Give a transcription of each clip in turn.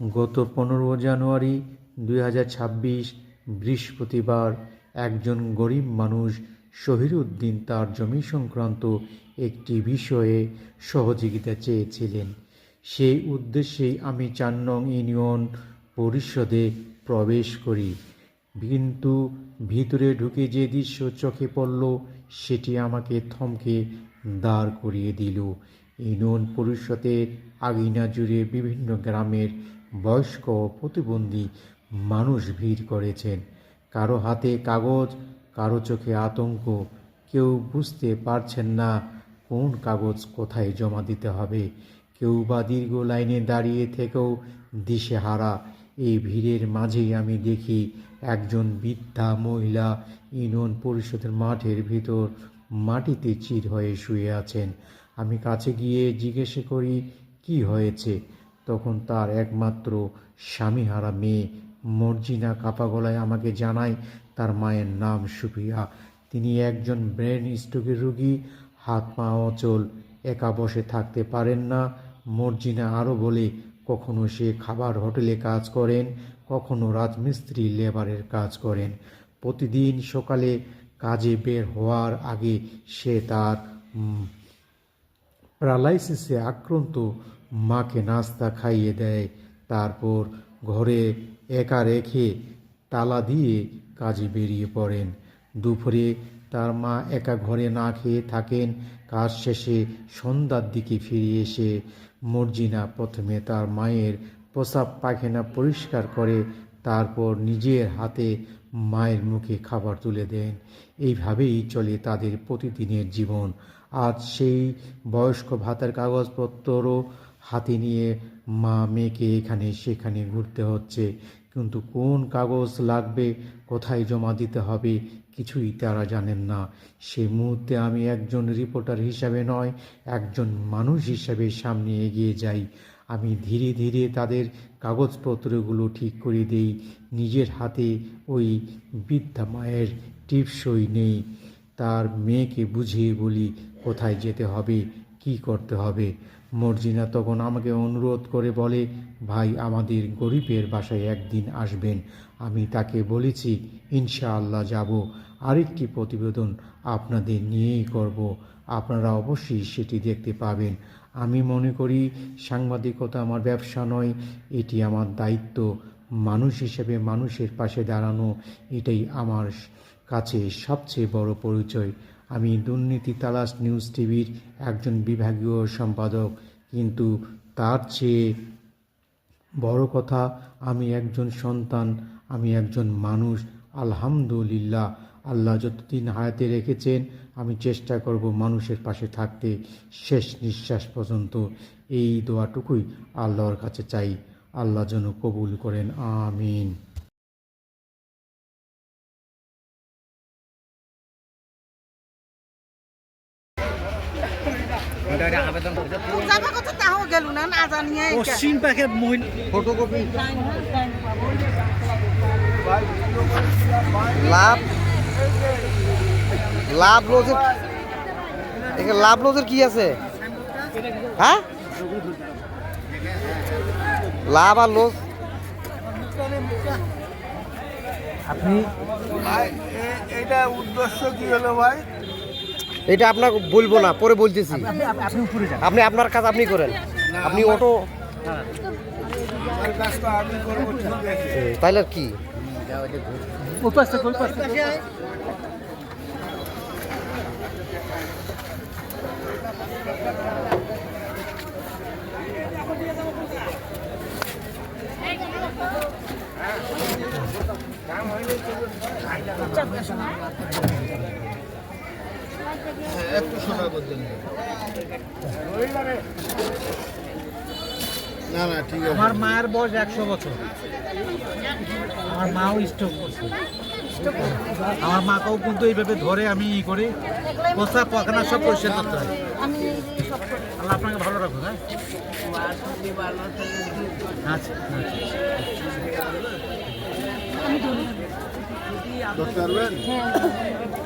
গত পনেরো জানুয়ারি দুই হাজার ছাব্বিশ বৃহস্পতিবার একজন গরিব মানুষ শহীদুদ্দিন তার জমি সংক্রান্ত একটি বিষয়ে সহযোগিতা চেয়েছিলেন। সেই উদ্দেশ্যেই আমি চার নং ইউনিয়ন পরিষদে প্রবেশ করি। কিন্তু ভিতরে ঢুকে যে দৃশ্য চোখে পড়ল, সেটি আমাকে থমকে দাঁড় করিয়ে দিল। ইউনিয়ন পরিষদের আগিনা জুড়ে বিভিন্ন গ্রামের বয়স্ক প্রতিবন্ধী মানুষ ভিড় করেছেন। কারও হাতে কাগজ, কারও চোখে আতঙ্ক। কেউ বুঝতে পারছেন না কোন কাগজ কোথায় জমা দিতে হবে। কেউ বা দীর্ঘ লাইনে দাঁড়িয়ে থেকেও দিশেহারা। এই ভিড়ের মাঝেই আমি দেখি একজন বৃদ্ধা মহিলা ইউনিয়ন পরিষদের মাঠের ভিতর মাটিতে চির হয়ে শুয়ে আছেন। আমি কাছে গিয়ে জিজ্ঞেস করি, কি হয়েছে? তখন তার একমাত্র স্বামীহারা মেয়ে মর্জিনা কাপা গলায় আমাকে জানায়, তার মায়ের নাম সুপ্রিয়া তিনি একজন ব্রেন স্ট্রোকের রোগী, হাত পা অচল, একা বসে থাকতে পারেন না। মর্জিনা আরও বলে, কখনো সে খাবার হোটেলে কাজ করেন, কখনো রাজমিস্ত্রি লেবারের কাজ করেন। প্রতিদিন সকালে কাজে বের হওয়ার আগে সে তার প্যারালাইসিসে আক্রান্ত মাকে নাস্তা খাইয়ে দেয়। তারপর ঘরে একা রেখে তালা দিয়ে কাজে বেরিয়ে পড়েন। দুপুরে তার মা একা ঘরে না খেয়ে থাকেন। কাজ শেষে সন্ধ্যার দিকে ফিরে এসে মর্জিনা প্রথমে তার মায়ের প্রসাব পায়খানা পরিষ্কার করে তারপর নিজের হাতে মায়ের মুখে খাবার তুলে দেন। এইভাবেই চলে তাদের প্রতিদিনের জীবন। আজ সেই বয়স্ক ভাতার কাগজপত্রও হাতে নিয়ে মা মেয়েকে এখানে সেখানে ঘুরতে হচ্ছে। কিন্তু কোন কাগজ লাগবে, কোথায় জমা দিতে হবে, কিছুই তারা জানেন না। সে মুহূর্তে আমি একজন রিপোর্টার হিসাবে নয়, একজন মানুষ হিসাবে সামনে এগিয়ে যাই। আমি ধীরে ধীরে তাদের কাগজপত্রগুলো ঠিক করে দেই। নিজের হাতে ওই বৃদ্ধা মায়ের টিপসই নেই। তার মেয়েকে বুঝিয়ে বলি, কোথায় যেতে হবে, কি করতে হবে। মর্জিনা তখন আমাকে অনুরোধ করে বলে, ভাই, আমাদের গরিবের বাসায় একদিন আসবেন। আমি তাকে বলেছি, ইনশাআল্লাহ যাব। আরেকটি প্রতিবেদন আপনাদের নিয়েই করব। আপনারা অবশ্যই সেটি দেখতে পাবেন। আমি মনে করি, সাংবাদিকতা আমার ব্যবসা নয়, এটি আমার দায়িত্ব। মানুষ হিসেবে মানুষের পাশে দাঁড়ানো, এটাই আমার কাছে সবচেয়ে বড় পরিচয়। আমি দুর্নীতি তালাশ নিউজ টিভির একজন বিভাগীয় সম্পাদক। কিন্তু তার চেয়ে বড় কথা, আমি একজন সন্তান, আমি একজন মানুষ। আলহামদুলিল্লাহ, আল্লাহ যতদিন হায়াতে রেখেছেন, আমি চেষ্টা করব মানুষের পাশে থাকতে। শেষ নিঃশ্বাস পর্যন্ত এই দোয়াটুকুই আল্লাহর কাছে চাই। আল্লাহ যেন কবুল করেন, আমিন। যাবা কথা তাও গেল না না জানিয়ে পশ্চিম পাখে মহিলা ফটোকপি। লাভ। লাভ। লজের এখানে লাভ লজের কি আছে? হ্যাঁ? লাভ আর লজ আপনি এটা উদ্দেশ্য কি হলো ভাই? এটা আপনাকে বলব না পরে বলতেছি। আপনি আপনার কাজ আপনি করেন। আপনি অটো তাইলে আর কি? পাশ থেকে একটু শোনা পর্যন্ত। না না ঠিক আছে। আমার মায়ের বয়স একশো বছর। আমার মাও স্ট্রোক করছে। আমার মাকেও কিন্তু এইভাবে ধরে আমি ই করি। পোষা পাখানা সব পরিষ্কার করতে হয়। আল্লাহ আপনাকে ভালো রাখুন হ্যাঁ? আচ্ছা হ্যাঁ। আচ্ছা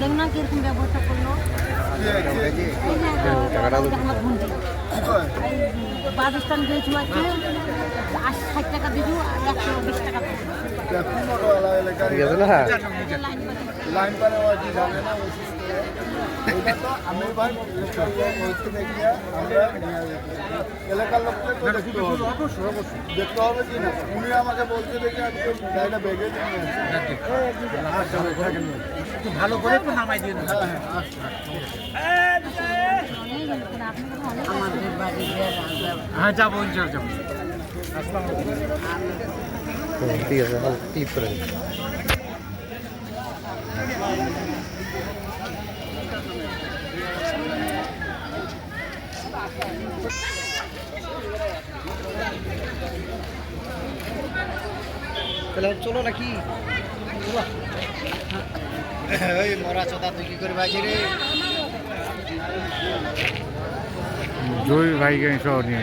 দেখ না কীরকম ব্যবস্থা করল আমার গিয়েছিল আশি ষাট টাকা দিবি একশো বিশ টাকা লাইন লাইন এটা তো আমি ভাই আমরা এলাকার তো দেখতে হবে কি না উনি আমাকে বলতে দেখে আজকে গাড়িটা বেগে ভালো করে একটু নামাই দিয়ে হ্যাঁ হ্যাঁ আমাদের বাড়ি হ্যাঁ যাব। যাব হুম, ঠিক আছে করে তাহলে চলো নাকি? ওই মরা চোদা, তুই কি করে বাজি রে? জয় ভাইকে সহ নিয়ে